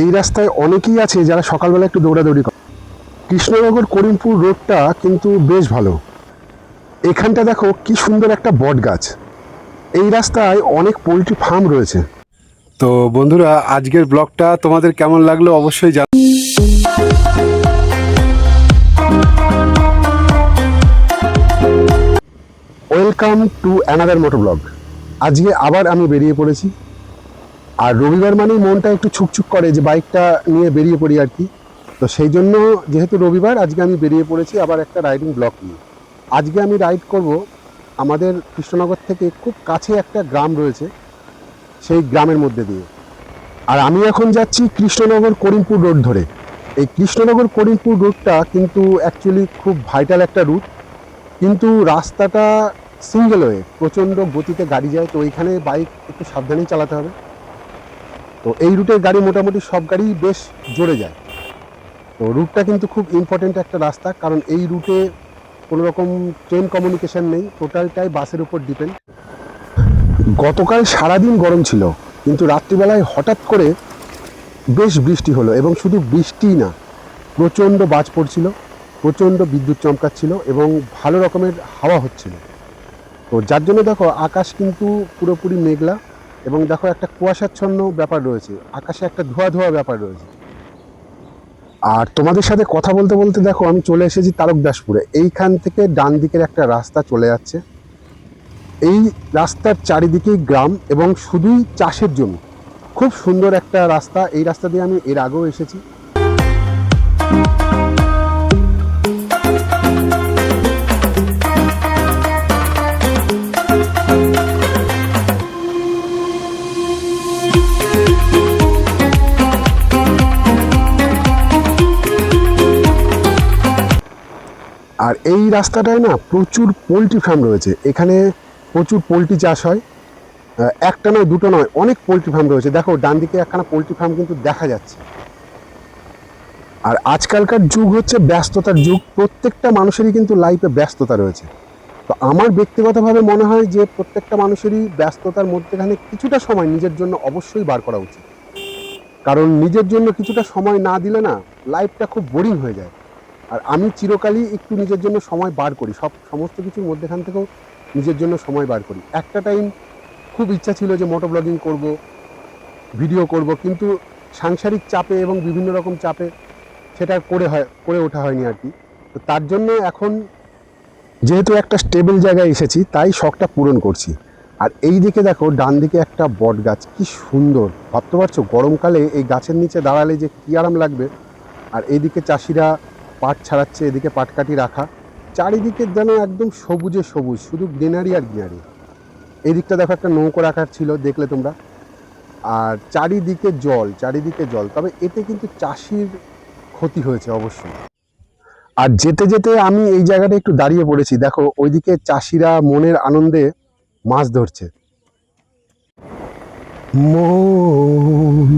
এই রাস্তায় অনেকেই আছে যারা সকালবেলা একটু দৌড়াদৌড়ি করে। কৃষ্ণনগর করিমপুর রোডটা কিন্তু বেশ ভালো। এখানটা দেখো কি সুন্দর একটা বট গাছ এই রাস্তায় অনেক পোলট্রি ফার্ম রয়েছে। তো বন্ধুরা, আজকের ব্লগটা তোমাদের কেমন লাগল অবশ্যই জান welcome to another moto blog আজকে আবার আমি বেরিয়ে পড়েছি। আর রবিবার মানেই মনটা একটু ছুকছুক করে যে বাইকটা নিয়ে বেরিয়ে পড়ি আর কি। তো সেই জন্য যেহেতু রবিবার, আজকে আমি বেরিয়ে পড়েছি আবার একটা রাইডিং ব্লক নিয়ে। আজকে আমি রাইড করব আমাদের কৃষ্ণনগর থেকে খুব কাছে একটা গ্রাম রয়েছে, সেই গ্রামের মধ্যে দিয়ে। আর আমি এখন যাচ্ছি কৃষ্ণনগর করিমপুর রোড ধরে। এই কৃষ্ণনগর করিমপুর রোডটা কিন্তু অ্যাকচুয়ালি খুব ভাইটাল একটা রুট কিন্তু রাস্তাটা সিঙ্গেল ওয়ে প্রচণ্ড গতিতে গাড়ি যায়, তো এইখানে বাইক একটু সাবধানেই চালাতে হবে। তো এই রুটের গাড়ি মোটামুটি সব গাড়ি বেশ জোরে যায়। তো রুটটা কিন্তু খুব ইম্পর্টেন্ট একটা রাস্তা, কারণ এই রুটে কোনো রকম ট্রেন কমিউনিকেশান নেই টোটালটাই বাসের উপর ডিপেন্ড গতকাল সারাদিন গরম ছিল, কিন্তু রাত্রিবেলায় হঠাৎ করে বেশ বৃষ্টি হলো, এবং শুধু বৃষ্টিই না, প্রচণ্ড বাজ পড়ছিল, প্রচণ্ড বিদ্যুৎ চমকাচ্ছিল, এবং ভালো রকমের হাওয়া হচ্ছিল। তো যার জন্য দেখো, আকাশ কিন্তু পুরোপুরি মেঘলা এবং দেখো একটা কুয়াশাচ্ছন্ন ব্যাপার রয়েছে। আকাশে একটা ধোয়া ধোয়া ব্যাপার রয়েছে। আর তোমাদের সাথে কথা বলতে বলতে দেখো, আমি চলে এসেছি তারকদাসপুরে। এইখান থেকে ডান দিকের একটা রাস্তা চলে যাচ্ছে। এই রাস্তার চারিদিকেই গ্রাম এবং শুধুই চাষের জমি। খুব সুন্দর একটা রাস্তা। এই রাস্তা দিয়ে আমি এর আগেও এসেছি। আর এই রাস্তাটায় না প্রচুর পোলট্রি ফার্ম রয়েছে। এখানে প্রচুর পোলট্রি চাষ হয়। একটা নয়, দুটো নয়, অনেক পোলট্রি ফার্ম রয়েছে। দেখো, ডান দিকে একখানা পোলট্রি ফার্ম কিন্তু দেখা যাচ্ছে। আর আজকালকার যুগ হচ্ছে ব্যস্ততার যুগ। প্রত্যেকটা মানুষেরই কিন্তু লাইফে ব্যস্ততা রয়েছে। তো আমার ব্যক্তিগতভাবে মনে হয় যে প্রত্যেকটা মানুষেরই ব্যস্ততার মধ্যেখানে কিছুটা সময় নিজের জন্য অবশ্যই বার করা উচিত। কারণ নিজের জন্য কিছুটা সময় না দিলে না লাইফটা খুব বোরিং হয়ে যায়। আর আমি চিরকালই একটু নিজের জন্য সময় বার করি। সব, সমস্ত কিছুর মধ্যেখান থেকেও নিজের জন্য সময় বার করি। একটা টাইম খুব ইচ্ছা ছিল যে মোটো ব্লগিং করব ভিডিও করব, কিন্তু সাংসারিক চাপে এবং বিভিন্ন রকম চাপে সেটা করে হয়, করে ওঠা হয়নি আর কি। তো তার জন্য এখন যেহেতু একটা স্টেবল জায়গায় এসেছি, তাই শখটা পূরণ করছি। আর এই দিকে দেখো, ডান দিকে একটা বট গাছ, কি সুন্দর। ভাবতে পারছ, গরমকালে এই গাছের নিচে দাঁড়ালে যে কী আরাম লাগবে। আর এইদিকে চাষিরা পাট ছাড়াচ্ছে, এদিকে পাটকাঠি রাখা। চারিদিকে যেন একদম সবুজে সবুজ, শুধু গ্রিনারি আর গ্রিনারি। এই দিকটা দেখো একটা নৌকো রাখার ছিল, দেখলে তোমরা। আর চারিদিকে জল চারিদিকে জল। তবে এতে কিন্তু চাষির ক্ষতি হয়েছে অবশ্যই। আর যেতে যেতে আমি এই জায়গাটা একটু দাঁড়িয়ে পড়েছি। দেখো, ওইদিকে চাষিরা মনের আনন্দে মাছ ধরছে। মন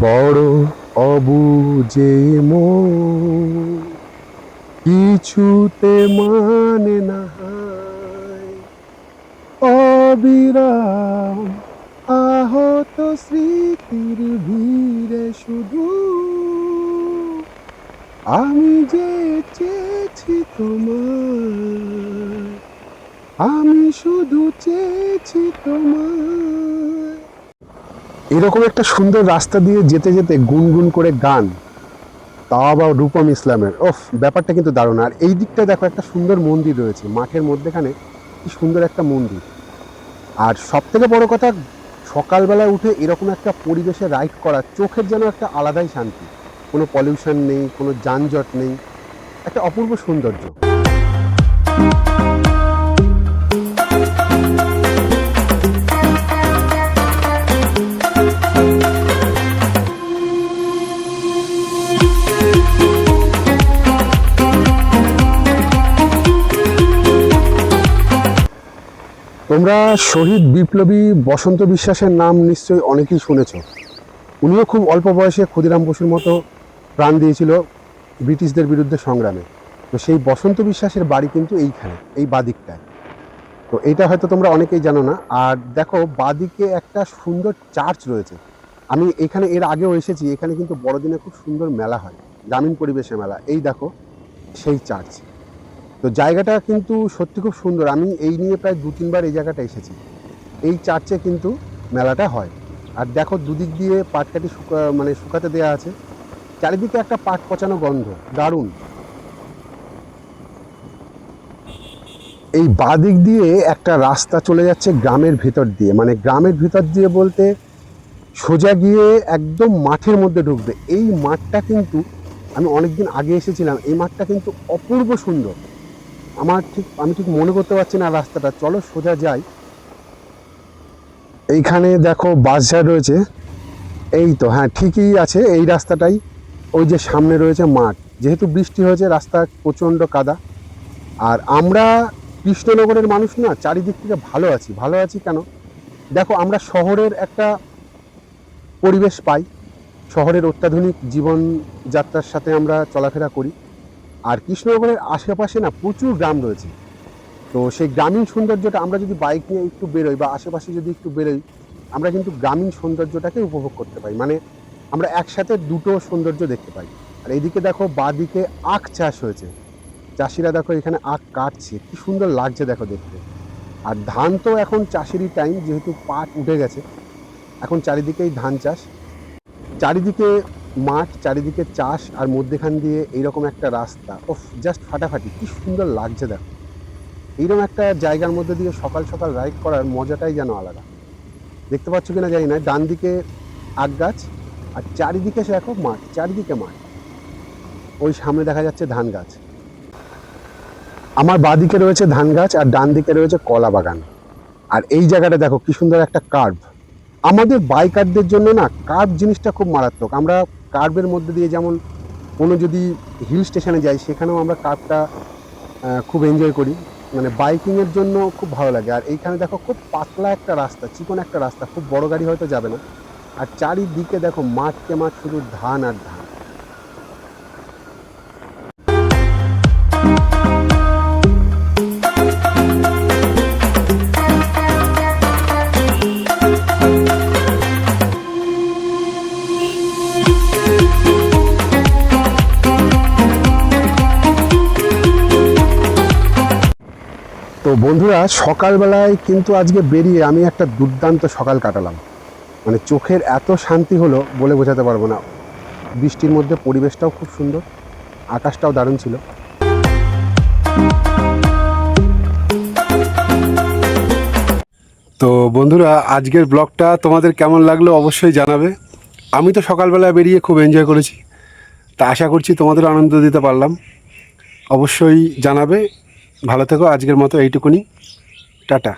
বড় অবুজে মো কিছুতে মানে না। অবিরাম আহত স্মৃতির ভিড়ে শুধু আমি যে চেয়েছি তোমার আমি শুধু চেয়েছি তোমার এরকম একটা সুন্দর রাস্তা দিয়ে যেতে যেতে গুনগুন করে গান, তাও আবার রূপম ইসলামের। ওফ, ব্যাপারটা কিন্তু দারুণ। আর এই দিকটা দেখো, একটা সুন্দর মন্দির রয়েছে, মাঠের মধ্যেখানে কি সুন্দর একটা মন্দির। আর সব থেকে বড় কথা সকালবেলা উঠে এরকম একটা পরিবেশে রাইড করা, চোখের যেন একটা আলাদাই শান্তি। কোনো পলিউশন নেই, কোনো যানজট নেই, একটা অপূর্ব সৌন্দর্য। তোমরা শহীদ বিপ্লবী বসন্ত বিশ্বাসের নাম নিশ্চয়ই অনেকেই শুনেছ। উনিও খুব অল্প বয়সে ক্ষুদিরাম বসুর মতো প্রাণ দিয়েছিল ব্রিটিশদের বিরুদ্ধে সংগ্রামে। তো সেই বসন্ত বিশ্বাসের বাড়ি কিন্তু এইখানে, এই বাদিকটায়। তো এইটা হয়তো তোমরা অনেকেই জানো না। আর দেখো, বাদিকে একটা সুন্দর চার্চ রয়েছে। আমি এখানে এর আগেও এসেছি, এখানে কিন্তু বড়দিনে খুব সুন্দর মেলা হয়, গ্রামীণ পরিবেশে মেলা। এই দেখো, সেই চার্চ। তো জায়গাটা কিন্তু সত্যি খুব সুন্দর। আমি এই নিয়ে প্রায় দু, তিনবার এই জায়গাটা এসেছি। এই চার্চে কিন্তু মেলাটা হয়। আর দেখো দুদিক দিয়ে পাটকাটি শুকা মানে শুকাতে দেওয়া আছে। চারিদিকে একটা পাট পচানো গন্ধ। দারুণ। এই বাদিক দিয়ে একটা রাস্তা চলে যাচ্ছে গ্রামের ভিতর দিয়ে। মানে গ্রামের ভিতর দিয়ে বলতে সোজা গিয়ে একদম মাঠের মধ্যে ঢুকবে। এই মাঠটা কিন্তু আমি অনেকদিন আগে এসেছিলাম। এই মাঠটা কিন্তু অপূর্ব সুন্দর। আমার ঠিক, আমি ঠিক মনে করতে পারছি না রাস্তাটা। চলো সোজা যাই। এইখানে দেখো বাস বাসঝাড় রয়েছে। এই তো হ্যাঁ ঠিকই আছে, এই রাস্তাটাই। ওই যে সামনে রয়েছে মাঠ। যেহেতু বৃষ্টি হয়েছে, রাস্তা প্রচণ্ড কাদা। আর আমরা কৃষ্ণনগরের মানুষ না, চারিদিক থেকে ভালো আছি। ভালো আছি কেন? দেখো, আমরা শহরের একটা পরিবেশ পাই। শহরের অত্যাধুনিক জীবনযাত্রার সাথে আমরা চলাফেরা করি। আর কৃষ্ণনগরের আশেপাশে না প্রচুর গ্রাম রয়েছে। তো সেই গ্রামীণ সৌন্দর্যটা আমরা যদি বাইক নিয়ে একটু বেরোই বা আশেপাশে যদি একটু বেরোই, আমরা কিন্তু গ্রামীণ সৌন্দর্যটাকে উপভোগ করতে পাই মানে আমরা একসাথে দুটো সৌন্দর্য দেখতে পাই। আর এইদিকে দেখো বাদিকে আখ চাষ হয়েছে। চাষিরা দেখো এখানে আখ কাটছে। কি সুন্দর লাগছে দেখো দেখতে। আর ধান তো এখন চাষেরই টাইম যেহেতু পাট উঠে গেছে, এখন চারিদিকেই ধান চাষ। চারিদিকে মাঠ চারিদিকে চাষ আর মধ্যেখান দিয়ে এইরকম একটা রাস্তা। ওফ জাস্ট ফাটাফাটি, কি সুন্দর লাগছে দেখো। এইরকম একটা জায়গার মধ্যে দিয়ে সকাল সকাল রাইড করার মজাটাই যেন আলাদা। দেখতে পাচ্ছ কিনা জানি না ডান দিকে আখ গাছ আর চারিদিকে সে দেখো মাঠ, চারিদিকে মাঠ। ওই সামনে দেখা যাচ্ছে ধান গাছ। আমার বাদিকে রয়েছে ধান গাছ আর ডান দিকে রয়েছে কলা বাগান। আর এই জায়গাটা দেখো, কি সুন্দর একটা কার্ভ আমাদের বাইকারদের জন্য না কার্ভ জিনিসটা খুব মারাত্মক। আমরা কার্ভের মধ্যে দিয়ে যেমন কোনো যদি হিল স্টেশনে যাই, সেখানেও আমরা কার্ভটা খুব এনজয় করি। মানে বাইকিংয়ের জন্য খুব ভালো লাগে। আর এইখানে দেখো খুব পাতলা একটা রাস্তা, চিকন একটা রাস্তা, খুব বড় গাড়ি হয়তো যাবে না। আর চারিদিকে দেখো মাঠকে মাঠ শুধু ধান আর ধান। বন্ধুরা, সকালবেলায় কিন্তু আজকে বেরিয়ে আমি একটা দুর্দান্ত সকাল কাটালাম। মানে চোখের এত শান্তি হলো বলে বোঝাতে পারব না। বৃষ্টির মধ্যে পরিবেশটাও খুব সুন্দর, আকাশটাও দারুণ ছিল। তো বন্ধুরা, আজকের ব্লগটা তোমাদের কেমন লাগল অবশ্যই জানাবে। আমি তো সকালবেলা বেরিয়ে খুব এনজয় করেছি। তা আশা করছি তোমাদের আনন্দ দিতে পারলাম। অবশ্যই জানাবে। ভালো থেকো আজকের মতো এইটুকুনি। টাটা।